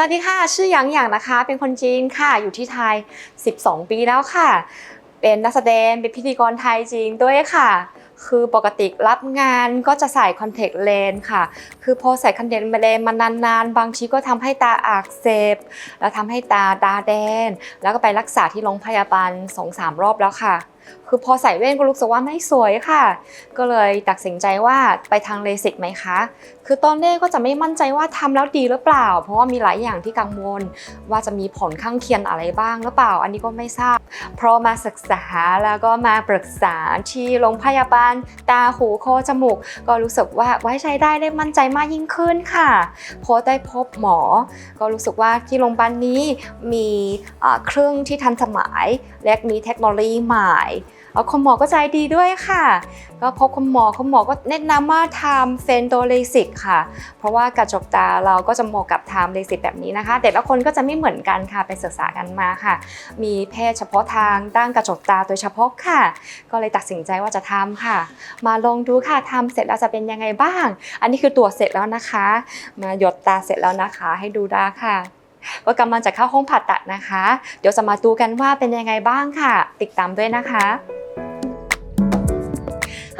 วัสดีค่ะ ชื่อหยางหยางนะคะ เป็นคนจีนค่ะ อยู่ที่ไทย 12 ปีแล้วค่ะ เป็นนักแสดง เป็นพิธีกรไทยจริงด้วยค่ะ คือปกติรับงานก็จะใส่คอนแทคเลนส์ค่ะ คือพอใส่คอนแทคเลนส์มานานๆ บางทีก็ทำให้ตาอักเสบ แล้วทำให้ตาตาแดง แล้วก็ไปรักษาที่โรงพยาบาล2-3รอบแล้วค่ะ คือพอใส่แว่นก็รู้สึกว่าไม่สวยค่ะ ก็เลยตัดสินใจว่าไปทางเลสิกไหมคะ คือตอนแรกก็จะไม่มั่นใจว่าทำแล้วดีหรือเปล่า เพราะว่ามีหลายอย่างที่กังวล ว่าจะมีผลข้างเคียงอะไรบ้างหรือเปล่า อันนี้ก็ไม่ทราบ เพราะมาศึกษาแล้วก็มาปรึกษาที่โรงพยาบาล ตาหูคอจมูก ก็รู้สึกว่าไว้ใจได้ได้มั่นใจมากยิ่งขึ้นค่ะพอได้พบหมอ ก็รู้สึกว่าที่โรงพยาบาลนี้มีเครื่องที่ทันสมัย และมีเทคโนโลยีใหม่ แล้วคุณหมอก็ใจดีด้วยค่ะ ก็พบคุณหมอคุณหมอก็แนะนำว่าทำเฟนโดเลสิกค่ะ เพราะว่ากระจกตาเราก็จะเหมาะกับทำเลสิกแบบนี้นะคะ แต่ละคนก็จะไม่เหมือนกันค่ะไปศึกษากันมาค่ะ มีแพทย์เฉพาะทางด้านกระจกตาโดยเฉพาะค่ะ ก็เลยตัดสินใจว่าจะทำค่ะ มาลองดูค่ะทำเสร็จแล้วจะเป็นยังไงบ้าง อันนี้คือตัวเสร็จแล้วนะคะ มาหยดตาเสร็จแล้วนะคะ ให้ดูด้ค่ะก็กำลังจะเข้าห้องผ่าตัดนะคะ เดี๋ยวจะมาดูกันว่าเป็นยังไงบ้างค่ะ ติดตามด้วยนะคะ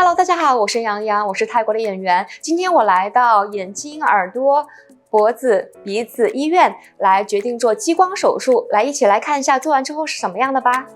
Hello，大家好，我是杨洋，我是泰国的演员。今天我来到眼睛、耳朵、脖子、鼻子医院来决定做激光手术，来一起来看一下做完之后是什么样的吧。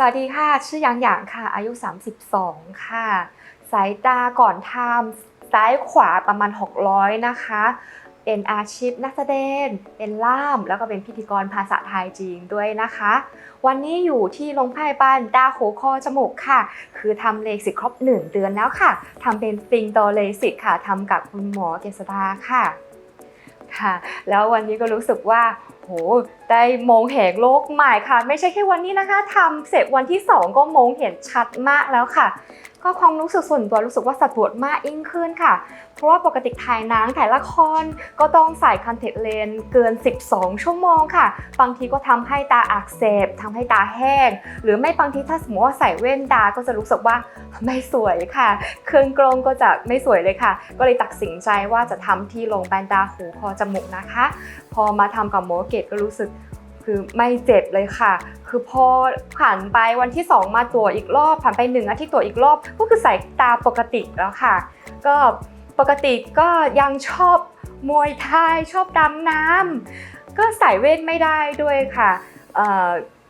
สวัสดีค่ะ ชื่อหยางหยางค่ะ อายุ 32 ค่ะ สายตาก่อนทำซ้ายขวาประมาณ 600 นะคะ เป็นอาชีพนักแสดง เป็นล่าม แล้วก็เป็นพิธีกรภาษาไทยจีนด้วยนะคะ วันนี้อยู่ที่โรงพยาบาลดาหูคอจมูกค่ะ คือทำเลสิกครบ1เดือนแล้วค่ะ ทำเป็นฟิงโตเลสิกค่ะ ทำกับคุณหมอเกษดาค่ะ ค่ะ แล้ววันนี้ก็รู้สึกว่า โหได้มองเห็นโลกใหม่ค่ะ ไม่ใช่แค่วันนี้นะคะทำเสร็จวันที่ 2 ก็มองเห็นชัดมากแล้วค่ะ ก็ความรู้สึกส่วนตัวรู้สึกว่าสะดวกมากยิ่งขึ้นค่ะ เพราะว่าปกติถ่ายหนังถ่ายละครก็ต้องใส่คอนแทคเลนส์เกิน 12 ชั่วโมงค่ะ บางทีก็ทำให้ตาอักเสบทำให้ตาแห้ง หรือไม่บางทีถ้าสมมติว่าใส่แว่นตาก็จะรู้สึกว่าไม่สวยค่ะ เครื่องกรงก็จะไม่สวยเลยค่ะ ก็เลยตัดสินใจว่าจะทำที่โรงพยาบาลตาหูคอจมูกนะคะ พอมาทำกับหมเกตก็รู้สึกคือไม่เจ็บเลยค่ะ คือพอผ่านไปวันที่ 2 มาตรวจอีกรอบ ผ่านไปหนึ่งอาทิตย์ตรวจอีกรอบ ก็คือสายตาปกติแล้วค่ะ ก็ปกติก็ยังชอบมวยไทยชอบดำน้ำก็ใส่เว่นไม่ได้ด้วยค่ะเ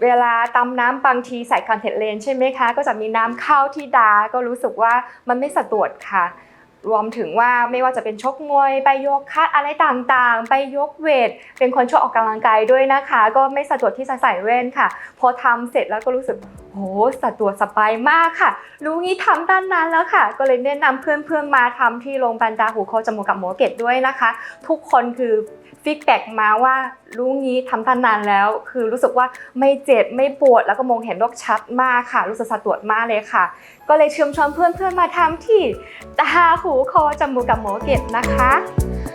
เวลาตำน้ำบางทีใส่คอนแทคเลนส์ใช่ไหมคะ ก็จะมีน้ำเข้าที่ดา ก็รู้สึกว่ามันไม่สะดวกค่ะ รวมถึงว่าไม่ว่าจะเป็นชกมวย ไปยกคัดอะไรต่างๆ ไปยกเวท เป็นคนชอบออกกำลังกายด้วยนะคะ ก็ไม่สะดวกที่จะใส่แว่นค่ะ พอทำเสร็จแล้วก็รู้สึกโหสะดวกสบายมากค่ะ รู้งี้ทำตั้งนานแล้วค่ะ ก็เลยแนะนำเพื่อนๆมาทำที่โรงพยาบาลตาหูคอจมูกกับหมอเกตด้วยนะคะ ทุกคนคือฟีดแบ็กมาว่ารู้งี้ทำตั้งนานแล้ว คือรู้สึกว่าไม่เจ็บไม่ปวดแล้วก็มองเห็นโรคชัดมากค่ะ รู้สึกสะดวกมากเลยค่ะ ก็เลยเชิญชวนเพื่อนๆมาทำที่ตาหู苦口，真不敢磨点那哈。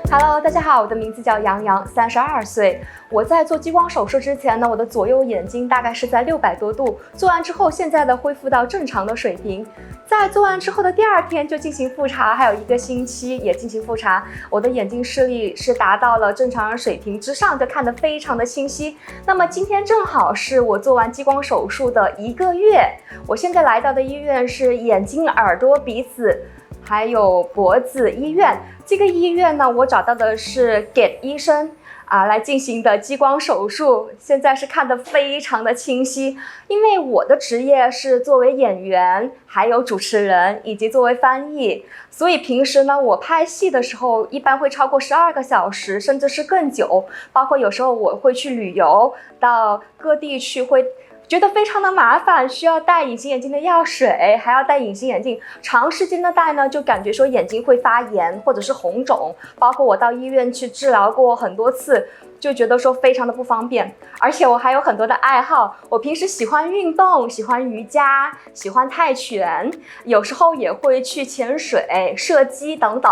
Hello，大家好，我的名字叫杨洋，三十二岁。我在做激光手术之前呢，我的左右眼睛大概是在六百多度，做完之后现在的恢复到正常的水平。在做完之后的第二天就进行复查，还有一个星期也进行复查，我的眼睛视力是达到了正常人水平之上，就看得非常的清晰。那么今天正好是我做完激光手术的一个月，我现在来到的医院是眼睛、耳朵、鼻子。还有脖子医院，这个医院呢，我找到的是 Get 医生啊来进行的激光手术，现在是看得非常的清晰。因为我的职业是作为演员，还有主持人以及作为翻译，所以平时呢，我拍戏的时候一般会超过十二个小时，甚至是更久。包括有时候我会去旅游，到各地去会。觉得非常的麻烦，需要戴隐形眼镜的药水，还要戴隐形眼镜，长时间的戴呢，就感觉说眼睛会发炎或者是红肿，包括我到医院去治疗过很多次，就觉得说非常的不方便。而且我还有很多的爱好，我平时喜欢运动，喜欢瑜伽，喜欢泰拳，有时候也会去潜水、射击等等。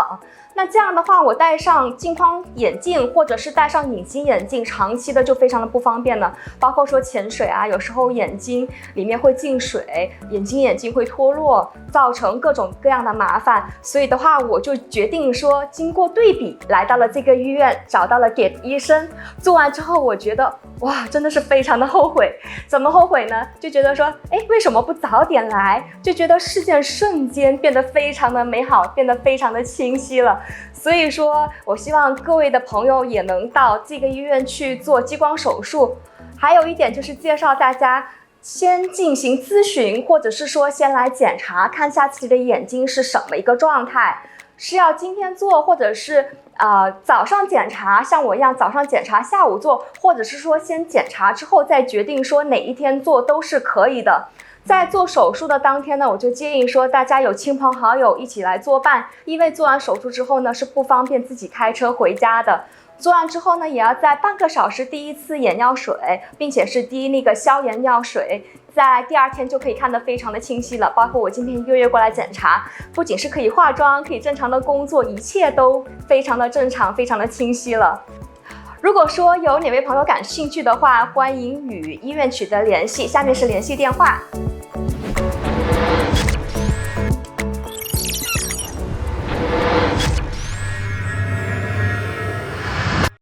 那这样的话，我戴上镜框眼镜或者是戴上隐形眼镜，长期的就非常的不方便了。包括说潜水啊，有时候眼睛里面会进水，眼睛眼镜会脱落，造成各种各样的麻烦。所以的话，我就决定说，经过对比，来到了这个医院，找到了给医生。做完之后，我觉得哇，真的是非常的后悔。怎么后悔呢？就觉得说，哎，为什么不早点来？就觉得事件瞬间变得非常的美好，变得非常的清晰了。所以说我希望各位的朋友也能到这个医院去做激光手术。还有一点就是介绍大家先进行咨询，或者是说先来检查，看一下自己的眼睛是什么一个状态，是要今天做，或者是呃早上检查，像我一样早上检查，下午做，或者是说先检查之后再决定说哪一天做都是可以的。在做手术的当天呢，我就建议说，大家有亲朋好友一起来作伴，因为做完手术之后呢，是不方便自己开车回家的。做完之后呢，也要在半个小时滴一次眼药水，并且是滴那个消炎药水，在第二天就可以看得非常的清晰了。包括我今天一个月过来检查，不仅是可以化妆，可以正常的工作，一切都非常的正常，非常的清晰了。如果说有哪位朋友感兴趣的话，欢迎与医院取得联系，下面是联系电话。